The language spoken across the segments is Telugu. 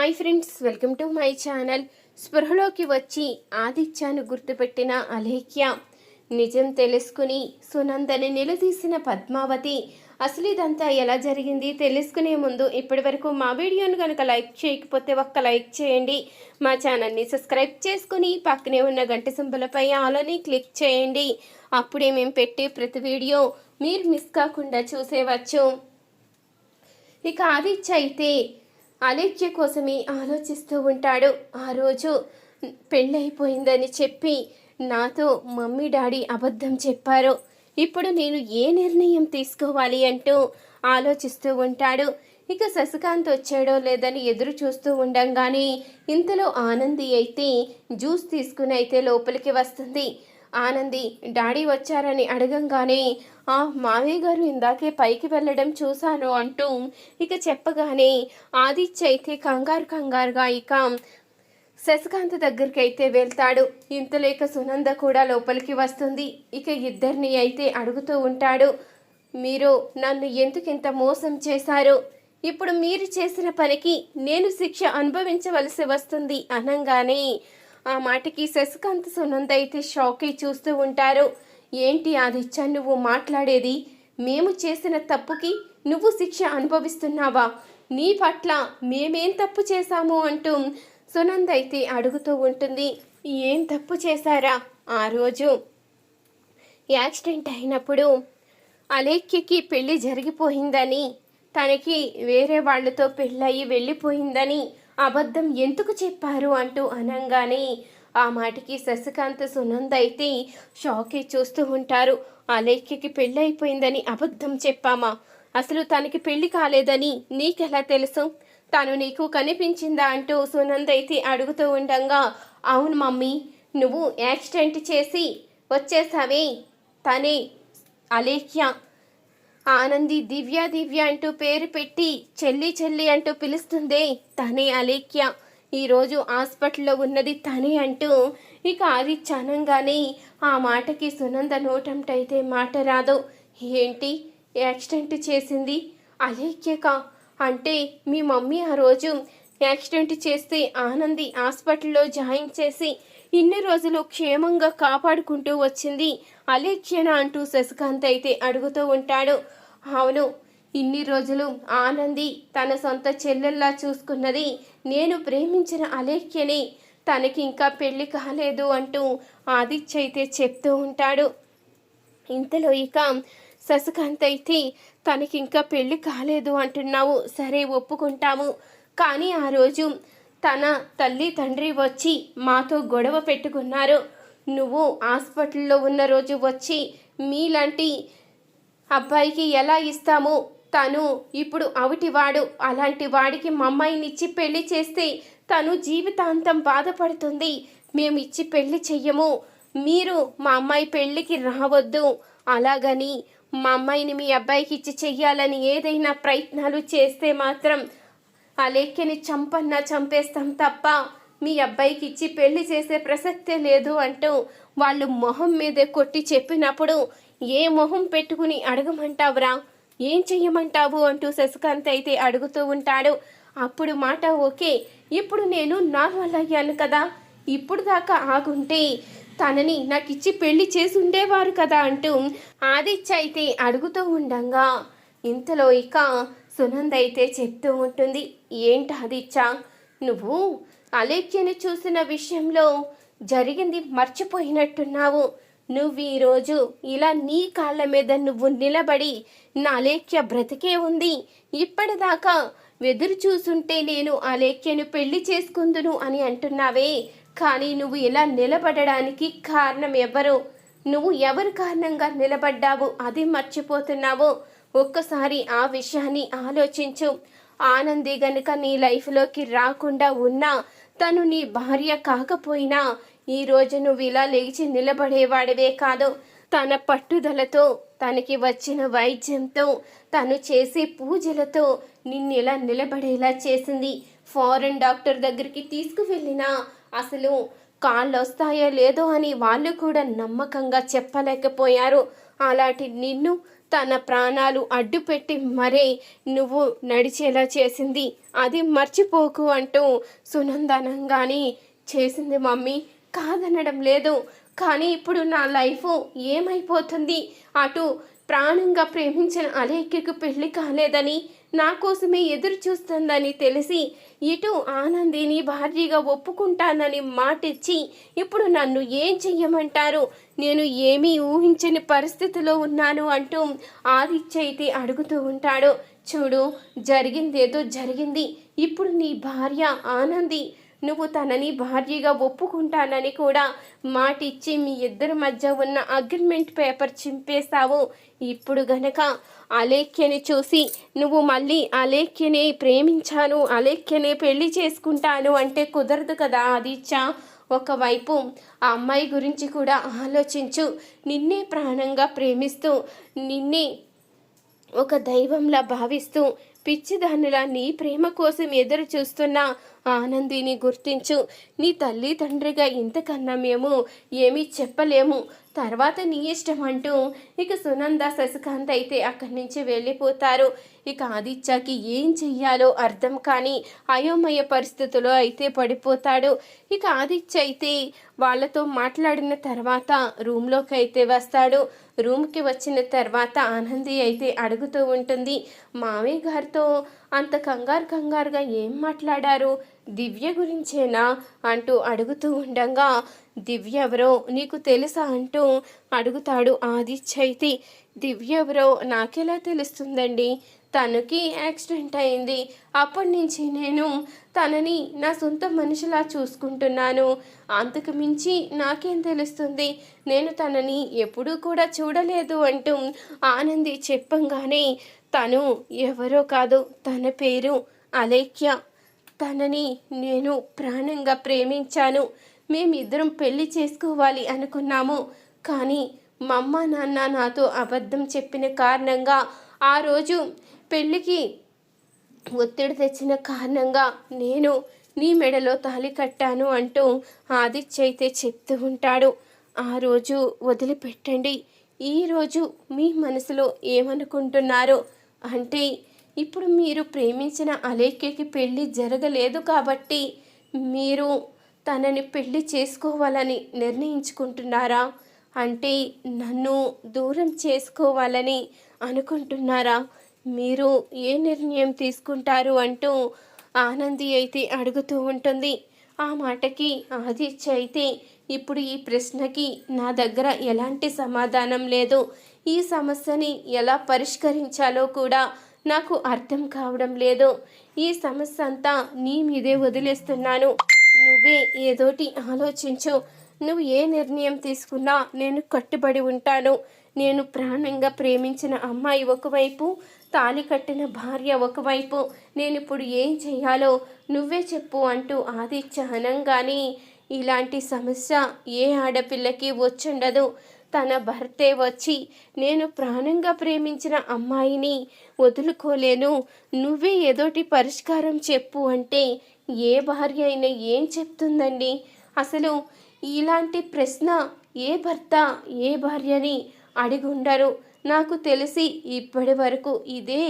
Hi friends welcome to my channel స్పృహలోకి వచ్చి ఆదిత్యాను గుర్తుపెట్టిన అలేఖ్య. నిజం తెలుసుకుని సునందని నిలదీసిన పద్మావతి అసలు ఇదంతా ఎలా జరిగింది? తెలుసుకునే ముందు ఇప్పటి వరకు మా వీడియోను కనుక లైక్ చేయకపోతే ఒక్క లైక్ చేయండి. మా ఛానల్ని సబ్స్క్రైబ్ చేసుకుని పక్కనే ఉన్న గంట సింబలపై ఆలోని క్లిక్ చేయండి. అప్పుడే మేము పెట్టే ప్రతి వీడియో మీరు మిస్ కాకుండా చూసేవచ్చు. ఇక ఆదిత్య అయితే అలేఖ్య కోసమే ఆలోచిస్తూ ఉంటాడు. ఆ రోజు పెళ్ళైపోయిందని చెప్పి నాతో మమ్మీ డాడీ అబద్ధం చెప్పారు. ఇప్పుడు నేను ఏ నిర్ణయం తీసుకోవాలి అంటూ ఆలోచిస్తూ ఉంటాడు. ఇక శశికాంత్ వచ్చాడో లేదని ఎదురు చూస్తూ ఉండంగానే ఇంతలో ఆనంది అయితే జ్యూస్ తీసుకుని అయితే లోపలికి వస్తుంది. ఆనంది డాడీ వచ్చారని అడగంగానే ఆ మావయ్య గారు ఇందాకే పైకి వెళ్ళడం చూశాను అంటూ ఇక చెప్పగానే ఆదిత్య అయితే కంగారు కంగారుగా ఇక శశికాంత్ దగ్గరికి అయితే వెళ్తాడు ఇంతలేక సునంద కూడా లోపలికి వస్తుంది. ఇక ఇద్దరిని అయితే అడుగుతూ ఉంటాడు మీరు నన్ను ఎందుకు ఇంత మోసం చేశారు? ఇప్పుడు మీరు చేసిన పనికి నేను శిక్ష అనుభవించవలసి వస్తుంది అనంగానే ఆ మాటకి శశికాంత్ సునంద అయితే షాక్ అయి చూస్తూ ఉంటారు. ఏంటి ఆదిత్య నువ్వు మాట్లాడేది? మేము చేసిన తప్పుకి నువ్వు శిక్ష అనుభవిస్తున్నావా? నీ పట్ల మేమేం తప్పు చేశాము? అంటూ సునంద అయితే అడుగుతూ ఉంటుంది. ఏం తప్పు చేశారా ఆ రోజు? యాక్సిడెంట్ అయినప్పుడు అలేఖ్యకి పెళ్ళి జరిగిపోయిందని తనకి వేరే వాళ్ళతో పెళ్ళయి వెళ్ళిపోయిందని అబద్ధం ఎందుకు చెప్పారు అంటూ అనంగానే ఆ మాటకి శశికాంత్ సునంద అయితే షాకే చూస్తూ ఉంటారు. అలేఖ్యకి పెళ్ళైపోయిందని అబద్ధం చెప్పామా? అసలు తనకి పెళ్ళి కాలేదని నీకెలా తెలుసు? తను నీకు కనిపించిందా అంటూ సునంద అయితే అడుగుతూ ఉండగా అవును మమ్మీ నువ్వు యాక్సిడెంట్ చేసి వచ్చేసావే. తనే అలేఖ్య ఆనంది దివ్య దివ్య అంటూ పేరు పెట్టి చెల్లి చెల్లి అంటూ పిలుస్తుందే తనే అలేఖ్య. ఈరోజు హాస్పిటల్లో ఉన్నది తనే అంటూ ఇక అది చనంగానే ఆ మాటకి సునంద నోటంటైతే మాట రాదు. ఏంటి? యాక్సిడెంట్ చేసింది? అలేఖ్యక? అంటే మీ మమ్మీ ఆ రోజు యాక్సిడెంట్ చేస్తే ఆనంది హాస్పిటల్లో జాయిన్ చేసి ఇన్ని రోజులు క్షేమంగా కాపాడుకుంటూ వచ్చింది. అలేఖ్యన అంటూ శశికాంత్ అయితే అడుగుతూ ఉంటాడు. అవును ఇన్ని రోజులు ఆనంది తన సొంత చెల్లెల్లా చూసుకున్నది నేను ప్రేమించిన అలేఖ్యని తనకి ఇంకా పెళ్ళి కాలేదు అంటూ ఆదిత్య అయితే చెప్తూ ఉంటాడు. ఇంతలో ఇక శశికాంత్ అయితే తనకి ఇంకా పెళ్ళి కాలేదు అంటున్నావు సరే ఒప్పుకుంటాము. కానీ ఆ రోజు తన తల్లి తండ్రి వచ్చి మాతో గొడవ పెట్టుకున్నారు. నువ్వు హాస్పిటల్లో ఉన్న రోజు వచ్చి మీలాంటి అబ్బాయికి ఎలా ఇస్తాము? తను ఇప్పుడు అవిటివాడు. అలాంటి వాడికి మా పెళ్ళి చేస్తే తను జీవితాంతం బాధపడుతుంది. మేము ఇచ్చి పెళ్ళి చెయ్యము. మీరు మా అమ్మాయి పెళ్ళికి రావద్దు. అలాగని మా అమ్మాయిని మీ అబ్బాయికి ఇచ్చి చెయ్యాలని ఏదైనా ప్రయత్నాలు చేస్తే మాత్రం ఆ లెక్కని చంపన్నా చంపేస్తాం తప్ప మీ అబ్బాయికి ఇచ్చి పెళ్ళి చేసే ప్రసక్తే లేదు అంటూ వాళ్ళు మొహం మీదే కొట్టి చెప్పినప్పుడు ఏ మొహం పెట్టుకుని అడగమంటావురా? ఏం చెయ్యమంటావు అంటూ శశికాంత్ అయితే అడుగుతూ ఉంటాడు. అప్పుడు మాట ఓకే ఇప్పుడు నేను నార్మల్ అయ్యాను కదా. ఇప్పుడు దాకా ఆగుంటే తనని నాకు ఇచ్చి పెళ్ళి చేసి ఉండేవారు కదా అంటూ ఆదిత్య అయితే అడుగుతూ ఉండంగా. ఇంతలో ఇక సునంద అయితే చెప్తూ ఉంటుంది ఏంటి ఆదిత్య? నువ్వు అలేఖ్యని చూసిన విషయంలో జరిగింది మర్చిపోయినట్టున్నావు. నువ్వు ఈరోజు ఇలా నీ కాళ్ళ మీద నువ్వు నిలబడి నా అలేఖ్య బ్రతికే ఉంది. ఇప్పటిదాకా వెదురు చూసుంటే నేను అలేఖ్యను పెళ్ళి చేసుకుందును అని అంటున్నావే. కానీ నువ్వు ఇలా నిలబడడానికి కారణం ఎవరు? నువ్వు ఎవరు కారణంగా నిలబడ్డావు? అది మర్చిపోతున్నావు. ఒక్కసారి ఆ విషయాన్ని ఆలోచించు. ఆనంది గనుక నీ లైఫ్లోకి రాకుండా ఉన్నా తను నీ భార్య కాకపోయినా ఈరోజు నువ్వు ఇలా లేచి నిలబడేవాడివే కాదు. తన పట్టుదలతో తనకి వచ్చిన వైద్యంతో తను చేసే పూజలతో నిన్ను ఇలా నిలబడేలా చేసింది. ఫారెన్ డాక్టర్ దగ్గరికి తీసుకువెళ్ళినా అసలు కాళ్ళు వస్తాయో లేదో అని వాళ్ళు కూడా నమ్మకంగా చెప్పలేకపోయారు. అలాంటి నిన్ను తన ప్రాణాలు అడ్డుపెట్టి మరే నువ్వు నడిచేలా చేసింది. అది మర్చిపోకు అంటూ సునందనంగాని చేసింది మమ్మీ. కాదనడం లేదు. కానీ ఇప్పుడు నా లైఫ్ ఏమైపోతుంది? అటు ప్రాణంగా ప్రేమించిన అలేఖ్యకు పెళ్ళి కాలేదని నా కోసమే ఎదురు చూస్తుందని తెలిసి ఇటు ఆనందిని భార్యగా ఒప్పుకుంటానని మాటిచ్చి ఇప్పుడు నన్ను ఏం చెయ్యమంటారు? నేను ఏమీ ఊహించని పరిస్థితిలో ఉన్నాను అంటూ ఆదిత్య అడుగుతూ ఉంటాడు. చూడు జరిగిందేదో జరిగింది. ఇప్పుడు నీ భార్య ఆనంది నువ్వు తనని భార్యగా ఒప్పుకుంటానని కూడా మాటిచ్చి మీ ఇద్దరి మధ్య ఉన్న అగ్రిమెంట్ పేపర్ చింపేశావు. ఇప్పుడు గనక అలేఖ్యని చూసి నువ్వు మళ్ళీ అలేఖ్యనే ప్రేమించాను అలేఖ్యని పెళ్ళి చేసుకుంటాను అంటే కుదరదు కదా ఆదిత్య. ఒకవైపు ఆ అమ్మాయి గురించి కూడా ఆలోచించు. నిన్నే ప్రాణంగా ప్రేమిస్తూ నిన్నే ఒక దైవంలా భావిస్తూ పిచ్చిదానిలా నీ ప్రేమ కోసం ఎదురు చూస్తున్న ఆనందిని గుర్తించు. నీ తల్లి తండ్రిగా ఇంతకన్నా మేము ఏమీ చెప్పలేము. తర్వాత నీ ఇష్టం అంటూ ఇక సునంద శశికాంత్ అయితే అక్కడి నుంచి వెళ్ళిపోతారు. ఇక ఆదిత్యకి ఏం చెయ్యాలో అర్థం కాని అయోమయ పరిస్థితిలో అయితే పడిపోతాడు. ఇక ఆదిత్య అయితే వాళ్ళతో మాట్లాడిన తర్వాత రూమ్లోకి అయితే వస్తాడు. రూమ్కి వచ్చిన తర్వాత ఆనంది అయితే అడుగుతూ ఉంటుంది మామయ్య గారితో అంత కంగారు కంగారుగా ఏం మాట్లాడారు? దివ్య గురించేనా? అంటూ అడుగుతూ ఉండగా దివ్య ఎవరో నీకు తెలుసా? అంటూ అడుగుతాడు ఆదిత్య అయితే దివ్య ఎవరో నాకెలా తెలుస్తుందండి? తనకి యాక్సిడెంట్ అయింది. అప్పటి నుంచి నేను తనని నా సొంత మనిషిలా చూసుకుంటున్నాను. అంతకు మించి నాకేం తెలుస్తుంది? నేను తనని ఎప్పుడూ కూడా చూడలేదు అంటూ ఆనంది చెప్పంగానే తను ఎవరో కాదు తన పేరు అలేఖ్య. తనని నేను ప్రాణంగా ప్రేమించాను. మేమిద్దరం పెళ్ళి చేసుకోవాలి అనుకున్నాము. కానీ మా అమ్మ నాన్న నాతో అబద్ధం చెప్పిన కారణంగా ఆ రోజు పెళ్ళికి ఒత్తిడి తెచ్చిన కారణంగా నేను నీ మెడలో తాలి కట్టాను అంటూ ఆదిత్య అయితే చెప్తూ ఉంటాడు. ఆ రోజు వదిలిపెట్టండి. ఈరోజు మీ మనసులో ఏమనుకుంటున్నారు? అంటే ఇప్పుడు మీరు ప్రేమించిన అలేఖ్యకి పెళ్ళి జరగలేదు కాబట్టి మీరు తనని పెళ్ళి చేసుకోవాలని నిర్ణయించుకుంటున్నారా? అంటే నన్ను దూరం చేసుకోవాలని అనుకుంటున్నారా? మీరు ఏ నిర్ణయం తీసుకుంటారు అంటూ ఆనంది అయితే అడుగుతూ ఉంటుంది. ఆ మాటకి ఆదిత్య అయితే ఇప్పుడు ఈ ప్రశ్నకి నా దగ్గర ఎలాంటి సమాధానం లేదు. ఈ సమస్యని ఎలా పరిష్కరించాలో కూడా నాకు అర్థం కావడం లేదు. ఈ సమస్య అంతా నీ మీదే వదిలేస్తున్నాను. నువ్వే ఏదోటి ఆలోచించు. నువ్వు ఏ నిర్ణయం తీసుకున్నా నేను కట్టుబడి ఉంటాను. నేను ప్రాణంగా ప్రేమించిన అమ్మాయి ఒకవైపు తాలి కట్టిన భార్య ఒకవైపు నేను ఇప్పుడు ఏం చేయాలో నువ్వే చెప్పు అంటూ ఆదిత్య అనంగానే ఇలాంటి సమస్య ఏ ఆడపిల్లకి వచ్చుండదు. తన భర్తే వచ్చి నేను ప్రాణంగా ప్రేమించిన అమ్మాయిని వదులుకోలేను. నువ్వే ఏదోటి పరిష్కారం చెప్పు అంటే ఏ భార్య అయినా ఏం చెప్తుందండి? అసలు ఇలాంటి ప్రశ్న ఏ భర్త ఏ భార్యని అడిగుండరు. నాకు తెలిసి ఇప్పటి వరకు ఇదే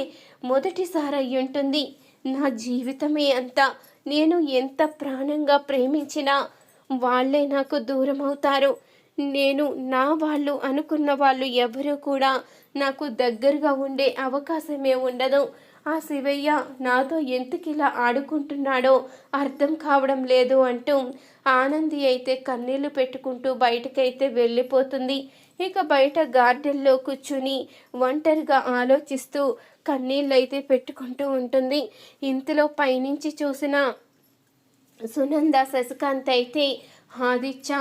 మొదటిసారి అయ్యుంటుంది. నా జీవితమే అంతా. నేను ఎంత ప్రాణంగా ప్రేమించినా వాళ్ళే నాకు దూరం అవుతారు నేను నా వాళ్ళు అనుకున్న వాళ్ళు ఎవరూ కూడా నాకు దగ్గరగా ఉండే అవకాశమే ఉండదు. ఆ శివయ్య నాతో ఎందుకిలా ఆడుకుంటున్నాడో అర్థం కావడం లేదు అంటూ ఆనంది అయితే కన్నీళ్ళు పెట్టుకుంటూ బయటకైతే వెళ్ళిపోతుంది. ఇక బయట గార్డెన్లో కూర్చుని ఒంటరిగా ఆలోచిస్తూ కన్నీళ్ళు అయితే పెట్టుకుంటూ ఉంటుంది. ఇంతలో పైనుంచి చూసిన సునంద శశికాంత్ అయితే ఆదిత్య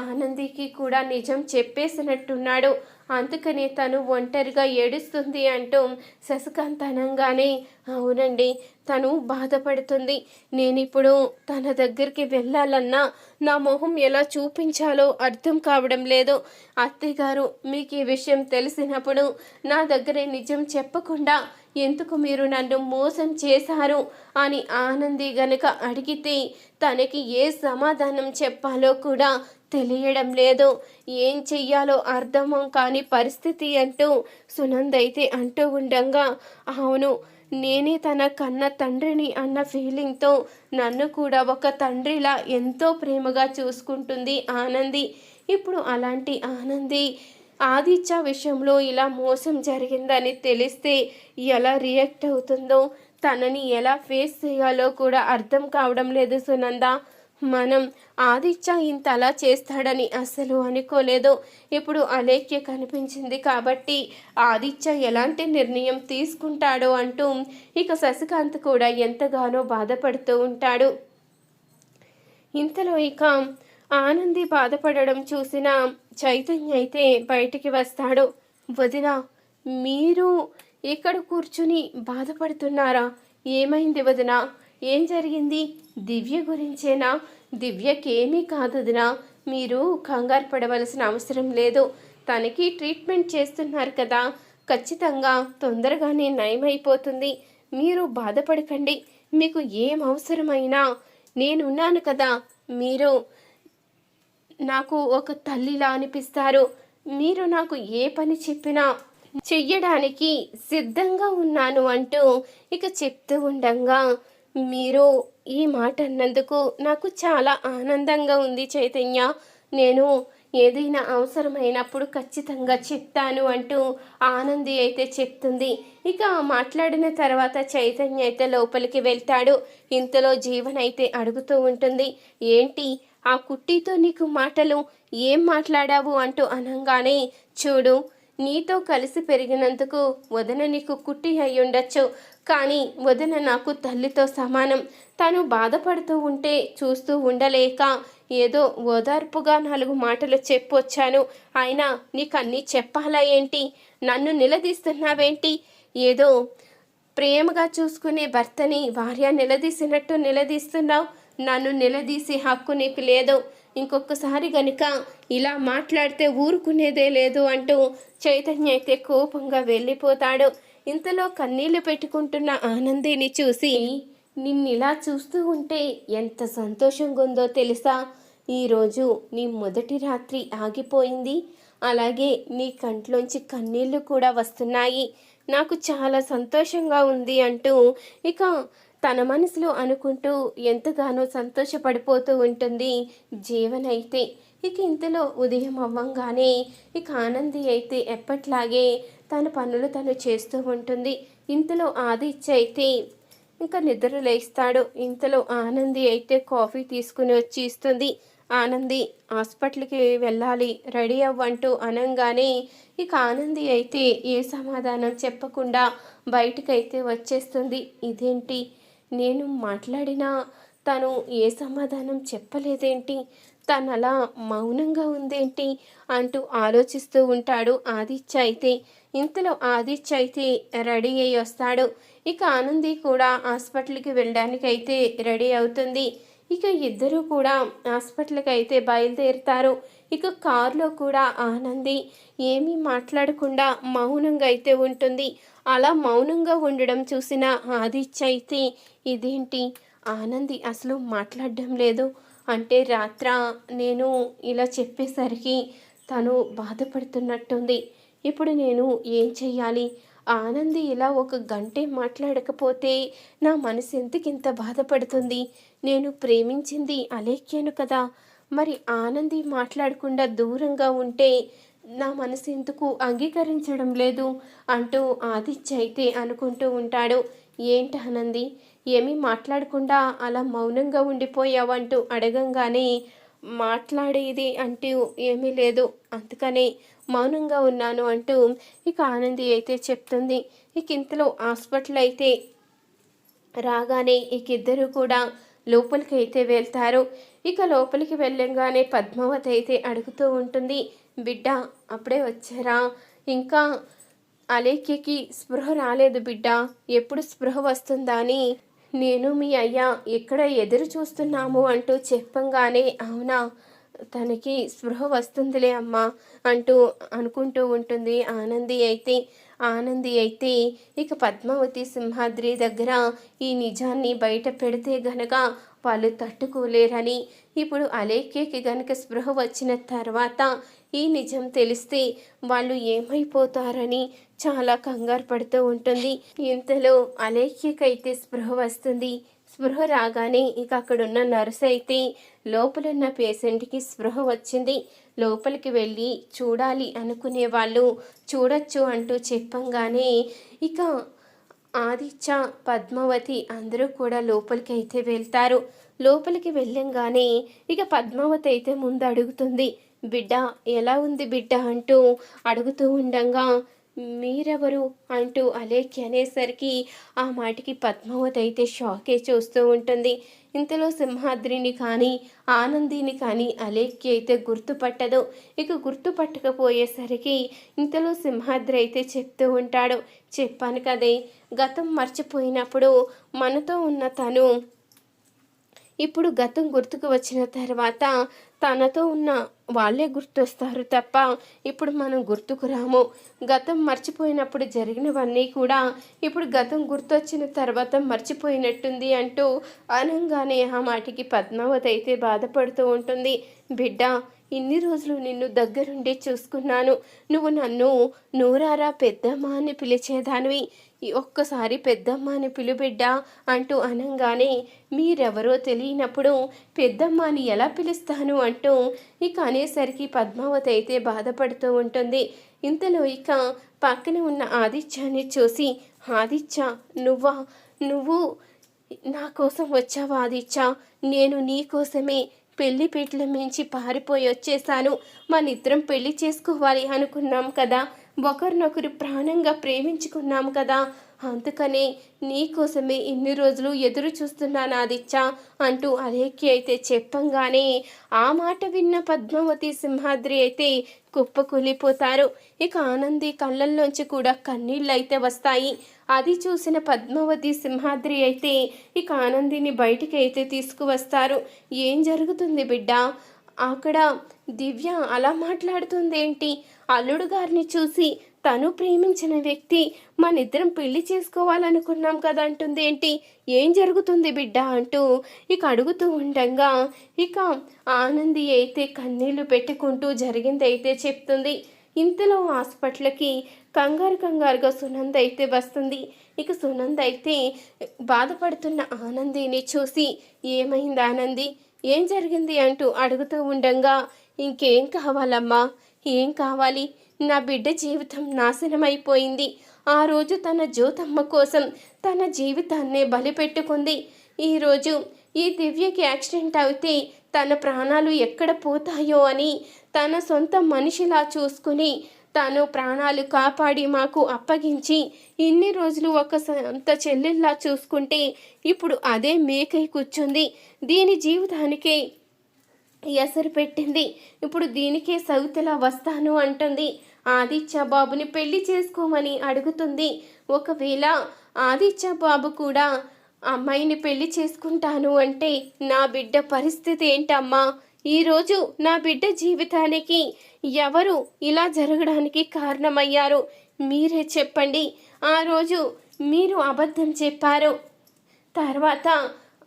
ఆనందికి కూడా నిజం చెప్పేసినట్టున్నాడు. అందుకనే తను ఒంటరిగా ఏడుస్తుంది అంటూ శశికాంత్ అనంగానే అవునండి తను బాధపడుతుంది. నేను ఇప్పుడు తన దగ్గరికి వెళ్ళాలన్నా నా మొహం ఎలా చూపించాలో అర్థం కావడం లేదు. అత్తయ్య గారు మీకు ఈ విషయం తెలిసినప్పుడు నా దగ్గరే నిజం చెప్పకుండా ఎందుకు మీరు నన్ను మోసం చేశారు? అని ఆనంది గనక అడిగితే తనకి ఏ సమాధానం చెప్పాలో కూడా తెలియడం లేదు. ఏం చెయ్యాలో అర్థం కాని పరిస్థితి అంటూ సునంద్ అయితే అంటూ ఉండంగా అవును నేనే తన కన్న తండ్రిని అన్న ఫీలింగ్తో నన్ను కూడా ఒక తండ్రిలా ఎంతో ప్రేమగా చూసుకుంటుంది ఆనంది. ఇప్పుడు అలాంటి ఆనంది ఆదిత్య విషయంలో ఇలా మోసం జరిగిందని తెలిస్తే ఎలా రియాక్ట్ అవుతుందో తనని ఎలా ఫేస్ చేయాలో కూడా అర్థం కావడం లేదు సునంద. మనం ఆదిత్య ఇంతలా చేస్తాడని అస్సలు అనుకోలేదు. ఇప్పుడు అలేఖ్య కనిపించింది కాబట్టి ఆదిత్య ఎలాంటి నిర్ణయం తీసుకుంటాడో అంటూ ఇక శశికాంత్ కూడా ఎంతగానో బాధపడుతూ ఉంటాడు. ఇంతలో ఇక ఆనంది బాధపడడం చూసిన చైతన్య అయితే బయటికి వస్తాడు. వదిన మీరు ఇక్కడ కూర్చుని బాధపడుతున్నారా? ఏమైంది వదిన? ఏం జరిగింది? దివ్య గురించేనా? దివ్యకేమీ కాదుదినా. మీరు కంగారు పడవలసిన అవసరం లేదు. తనకి ట్రీట్మెంట్ చేస్తున్నారు కదా. ఖచ్చితంగా తొందరగానే నయమైపోతుంది. మీరు బాధపడకండి. మీకు ఏం అవసరమైనా. నేనున్నాను కదా. మీరు నాకు ఒక తల్లిలా అనిపిస్తారు. మీరు నాకు ఏ పని చెప్పినా చెయ్యడానికి సిద్ధంగా ఉన్నాను అంటూ ఇక చెప్తూ ఉండంగా మీరు ఈ మాట అన్నందుకు నాకు చాలా ఆనందంగా ఉంది చైతన్య. నేను ఏదైనా అవసరమైనప్పుడు ఖచ్చితంగా చెప్తాను అంటూ ఆనంది అయితే చెప్తుంది. ఇక మాట్లాడిన తర్వాత చైతన్య అయితే లోపలికి వెళ్తాడు. ఇంతలో జీవన్ అయితే అడుగుతూ ఉంటుంది ఏంటి ఆ కుట్టితో నీకు మాటలు ఏం మాట్లాడావు? అంటూ అనగానే చూడు నీతో కలిసి పెరిగినందుకు వదన నీకు కుట్టి అయ్యుండొచ్చు. కానీ వదిన నాకు తల్లితో సమానం. తను బాధపడుతూ ఉంటే చూస్తూ ఉండలేక ఏదో ఓదార్పుగా నాలుగు మాటలు చెప్పొచ్చాను అయినా నీకు అన్నీ చెప్పాలా ఏంటి? నన్ను నిలదీస్తున్నావేంటి? ఏదో ప్రేమగా చూసుకునే భర్తని భార్య నిలదీసినట్టు నిలదీస్తున్నావు. నన్ను నిలదీసే హక్కు నీకు లేదు. ఇంకొకసారి గనుక ఇలా మాట్లాడితే ఊరుకునేదే లేదు అంటూ చైతన్య అయితే కోపంగా వెళ్ళిపోతాడు. ఇంతలో కన్నీళ్ళు పెట్టుకుంటున్న ఆనందిని చూసి నిన్నిలా చూస్తూ ఉంటే ఎంత సంతోషంగా ఉందో తెలుసా? ఈరోజు నీ మొదటి రాత్రి ఆగిపోయింది. అలాగే నీ కంట్లోంచి కన్నీళ్ళు కూడా వస్తున్నాయి. నాకు చాలా సంతోషంగా ఉంది అంటూ ఇక తన మనసులో అనుకుంటూ ఎంతగానో సంతోషపడిపోతూ ఉంటుంది జీవనైతే. ఇక ఇంతలో ఉదయం అవ్వంగానే ఇక ఆనంది అయితే ఎప్పట్లాగే తన పనులు తను చేస్తూ ఉంటుంది. ఇంతలో ఆదిత్య అయితే ఇంకా నిద్ర లేస్తాడు. ఇంతలో ఆనంది అయితే కాఫీ తీసుకుని వచ్చి ఇస్తుంది. ఆనంది హాస్పిటల్కి వెళ్ళాలి రెడీ అవ్వంటూ అనంగానే ఇక ఆనంది అయితే ఏ సమాధానం చెప్పకుండా బయటకైతే వచ్చేస్తుంది. ఇదేంటి? నేను మాట్లాడినా తను ఏ సమాధానం చెప్పలేదేంటి? తను అలా మౌనంగా ఉందేంటి? అంటూ ఆలోచిస్తూ ఉంటాడు ఆదిత్య అయితే ఇంతలో ఆదిత్య అయితే రెడీ అయ్యి వస్తాడు. ఇక ఆనంది కూడా హాస్పిటల్కి వెళ్ళడానికైతే రెడీ అవుతుంది. ఇక ఇద్దరు కూడా హాస్పిటల్కి అయితే బయలుదేరుతారు. ఇక కారులో కూడా ఆనంది ఏమీ మాట్లాడకుండా మౌనంగా అయితే ఉంటుంది. అలా మౌనంగా ఉండడం చూసిన ఆదిత్య అయితే ఇదేంటి? ఆనంది అసలు మాట్లాడడం లేదు. అంటే రాత్ర నేను ఇలా చెప్పేసరికి తను బాధపడుతున్నట్టుంది. ఇప్పుడు నేను ఏం చెయ్యాలి? ఆనంది ఇలా ఒక గంటే మాట్లాడకపోతే నా మనసు ఎంతకింత బాధపడుతుంది? నేను ప్రేమించింది అలేఖ్యను కదా. మరి ఆనంది మాట్లాడకుండా దూరంగా ఉంటే నా మనసు ఎందుకు అంగీకరించడం లేదు? అంటూ ఆదిత్య అయితే అనుకుంటూ ఉంటాడు. ఏంటి ఆనంది? ఏమీ మాట్లాడకుండా అలా మౌనంగా ఉండిపోయావంటూ అడగంగానే మాట్లాడేది అంటూ ఏమీ లేదు. అందుకనే మౌనంగా ఉన్నాను అంటూ ఇక ఆనంది అయితే చెప్తుంది. ఇక ఇంతలో హాస్పిటల్ అయితే రాగానే ఇక ఇద్దరు కూడా లోపలికి అయితే వెళ్తారు. ఇక లోపలికి వెళ్ళంగానే పద్మావతి అయితే అడుగుతూ ఉంటుంది. బిడ్డ అప్పుడే వచ్చారా? ఇంకా అలేఖ్యకి స్పృహ రాలేదు బిడ్డ. ఎప్పుడు స్పృహ వస్తుందా అని నేను మీ అయ్యా ఎక్కడ ఎదురు చూస్తున్నాము అంటూ చెప్పంగానే అవునా? తనకి స్పృహ వస్తుందిలే అమ్మా అంటూ అనుకుంటూ ఉంటుంది ఆనంది అయితే. ఆనంది అయితే ఇక పద్మావతి సింహాద్రి దగ్గర ఈ నిజాన్ని బయట పెడితే గనక వాళ్ళు తట్టుకోలేరని. ఇప్పుడు అలేఖ్యకి గనక స్పృహ వచ్చిన తర్వాత ఈ నిజం తెలిస్తే వాళ్ళు ఏమైపోతారని చాలా కంగారు పడుతూ ఉంటుంది. ఇంతలో అలేఖ్యకైతే స్పృహ వస్తుంది. స్పృహ రాగానే ఇక అక్కడున్న నర్స్ అయితే లోపలున్న పేషెంట్కి స్పృహ వచ్చింది. లోపలికి వెళ్ళి చూడాలి అనుకునే వాళ్ళు చూడొచ్చు అంటూ చెప్పంగానే ఇక ఆదిత్య పద్మావతి అందరూ కూడా లోపలికి అయితే వెళ్తారు. లోపలికి వెళ్ళంగానే ఇక పద్మావతి అయితే ముందు అడుగుతుంది. బిడ్డ ఎలా ఉంది బిడ్డ? అంటూ అడుగుతూ ఉండంగా మీరెవరు అంటూ అలేఖ్య అనేసరికి ఆ మాటికి పద్మావతి అయితే షాకే చూస్తూ ఉంటుంది. ఇంతలో సింహాద్రిని కానీ ఆనందిని కానీ అలేఖ్య అయితే గుర్తుపట్టదు. ఇక గుర్తుపట్టకపోయేసరికి ఇంతలో సింహాద్రి అయితే చెప్తూ ఉంటాడు. చెప్పాను కదే గతం మర్చిపోయినప్పుడు మనతో ఉన్న తను ఇప్పుడు గతం గుర్తుకు వచ్చిన తర్వాత తనతో ఉన్న వాళ్ళే గుర్తొస్తారు తప్ప ఇప్పుడు మనం గుర్తుకు రాము. గతం మర్చిపోయినప్పుడు జరిగినవన్నీ కూడా ఇప్పుడు గతం గుర్తొచ్చిన తర్వాత మర్చిపోయినట్టుంది అంటూ అనంగానే ఆ మాటికి పద్మావతి అయితే బాధపడుతూ ఉంటుంది. బిడ్డ ఇన్ని రోజులు నిన్ను దగ్గరుండి చూసుకున్నాను. నువ్వు నన్ను నూరారా పెద్దమ్మ అని పిలిచేదానివి. ఒక్కసారి పెద్దమ్మ అని పిలుబిడ్డ అంటూ అనంగానే మీరెవరో తెలియనప్పుడు పెద్దమ్మ అని ఎలా పిలుస్తాను అంటూ ఇక అనేసరికి పద్మావతి అయితే బాధపడుతూ ఉంటుంది. ఇంతలో ఇక పక్కన ఉన్న ఆదిత్యాన్ని చూసి ఆదిత్య నువ్వా? నువ్వు నా కోసం వచ్చావా ఆదిత్య? నేను నీ కోసమే పెళ్ళి పీటల మించి పారిపోయి వచ్చేసాను. మనిద్దరం పెళ్ళి చేసుకోవాలి అనుకున్నాం కదా. ఒకరినొకరు ప్రాణంగా ప్రేమించుకున్నాం కదా. అందుకనే నీకోసమే ఇన్ని రోజులు ఎదురు చూస్తున్నాను ఆదిత్య అంటూ అలేఖ్య అయితే చెప్పంగానే ఆ మాట విన్న పద్మావతి సింహాద్రి అయితే కుప్పకూలిపోతారు. ఇక ఆనంది కళ్ళల్లోంచి కూడా కన్నీళ్ళు అయితే వస్తాయి. అది చూసిన పద్మావతి సింహాద్రి అయితే ఇక ఆనందిని బయటికి అయితే తీసుకువస్తారు. ఏం జరుగుతుంది బిడ్డ? అక్కడ దివ్య అలా మాట్లాడుతుందేంటి? అల్లుడు గారిని చూసి తను ప్రేమించిన వ్యక్తి మనిద్దరం పెళ్ళి చేసుకోవాలనుకున్నాం కదా అంటుంది ఏంటి ఏం జరుగుతుంది బిడ్డ అంటూ ఇక అడుగుతూ ఉండగా ఇక ఆనంది అయితే కన్నీళ్ళు పెట్టుకుంటూ జరిగింది అయితే చెప్తుంది. ఇంతలో హాస్పిటల్కి కంగారు కంగారుగా సునంద అయితే వస్తుంది. ఇక సునంద అయితే బాధపడుతున్న ఆనందిని చూసి ఏమైంది ఆనంది? ఏం జరిగింది అంటూ అడుగుతూ ఉండంగా ఇంకేం కావాలమ్మా? ఏం కావాలి? నా బిడ్డ జీవితం నాశనమైపోయింది. ఆ రోజు తన జ్యోతమ్మ కోసం తన జీవితాన్నే బలిపెట్టుకుంది. ఈరోజు ఈ దివ్యకి యాక్సిడెంట్ అయితే తన ప్రాణాలు ఎక్కడ పోతాయో అని తన సొంత మనిషిలా చూసుకుని తను ప్రాణాలు కాపాడి మాకు అప్పగించి ఇన్ని రోజులు ఒక సొంత చెల్లెల్లా చూసుకుంటే ఇప్పుడు అదే మేకై కూర్చుంది. దీని జీవితానికే ఎసరు పెట్టింది. ఇప్పుడు దీనికే సౌతలా వస్తాను అంటుంది. ఆదిత్య బాబుని పెళ్ళి చేసుకోమని అడుగుతుంది. ఒకవేళ ఆదిత్య బాబు కూడా అమ్మాయిని పెళ్ళి చేసుకుంటాను అంటే నా బిడ్డ పరిస్థితి ఏంటమ్మా? ఈరోజు నా బిడ్డ జీవితానికి ఎవరు ఇలా జరగడానికి కారణమయ్యారు? మీరే చెప్పండి. ఆ రోజు మీరు అబద్ధం చెప్పారు. తర్వాత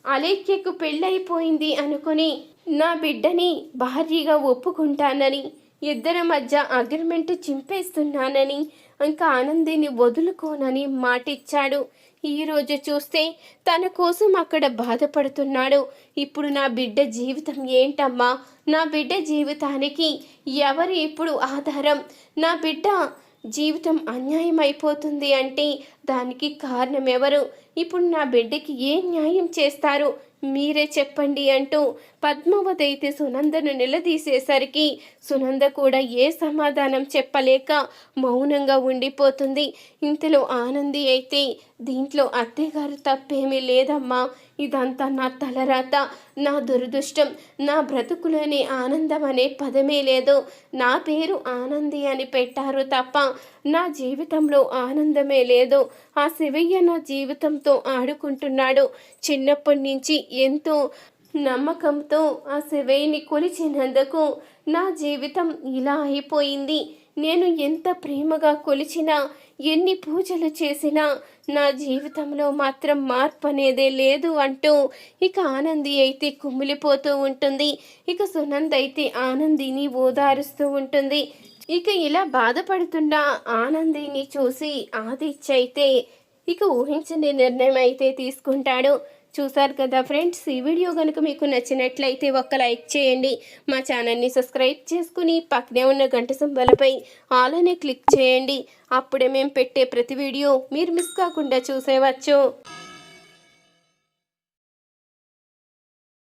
అలేఖ్యకు పెళ్ళైపోయింది అనుకుని నా బిడ్డని భార్యగా ఒప్పుకుంటానని ఇద్దరి మధ్య అగ్రిమెంట్ చింపేస్తున్నానని ఇంకా ఆనందిని వదులుకోనని మాటిచ్చాడు. ఈరోజు చూస్తే తన కోసం అక్కడ బాధపడుతున్నాడు. ఇప్పుడు నా బిడ్డ జీవితం ఏంటమ్మా? నా బిడ్డ జీవితానికి ఎవరు ఇప్పుడు ఆధారం? నా బిడ్డ జీవితం అన్యాయం అయిపోతుంది అంటే దానికి కారణం ఎవరు? ఇప్పుడు నా బిడ్డకి ఏ న్యాయం చేస్తారు? మీరే చెప్పండి అంటూ పద్మావతి అయితే సునందను నిలదీసేసరికి సునంద కూడా ఏ సమాధానం చెప్పలేక మౌనంగా ఉండిపోతుంది. ఇంతలో ఆనంది అయితే దీంట్లో అత్తయ్యగారు తప్పేమీ లేదమ్మా. ఇదంతా నా తలరాత నా దురదృష్టం నా బ్రతుకులోని ఆనందం అనే పదమే లేదు. నా పేరు ఆనంది అని పెట్టారు తప్ప నా జీవితంలో ఆనందమే లేదు. ఆ శివయ్య నా జీవితంతో ఆడుకుంటున్నాడు. చిన్నప్పటి నుంచి ఎంతో నమ్మకంతో ఆ శివయ్యని కొలిచినందుకు నా జీవితం ఇలా అయిపోయింది. నేను ఎంత ప్రేమగా కొలిచినా ఎన్ని పూజలు చేసినా నా జీవితంలో మాత్రం మార్పు అనేదే లేదు అంటూ ఇక ఆనంది అయితే కుమిలిపోతూ ఉంటుంది. ఇక సునంద్ అయితే ఆనందిని ఓదారుస్తూ ఉంటుంది. ఇక ఇలా బాధపడుతున్న ఆనందిని చూసి ఆదిత్య అయితే ఇక ఊహించని నిర్ణయం అయితే తీసుకుంటాడు. చూసారు కదా ఫ్రెండ్స్ ఈ వీడియో కనుక మీకు నచ్చినట్లయితే ఒక్క లైక్ చేయండి. మా ఛానల్ని సబ్స్క్రైబ్ చేసుకుని పక్కనే ఉన్న గంట సంబలపై ఆల్ అనే క్లిక్ చేయండి. అప్పుడే మేము పెట్టే ప్రతి వీడియో మీరు మిస్ కాకుండా చూసేవచ్చు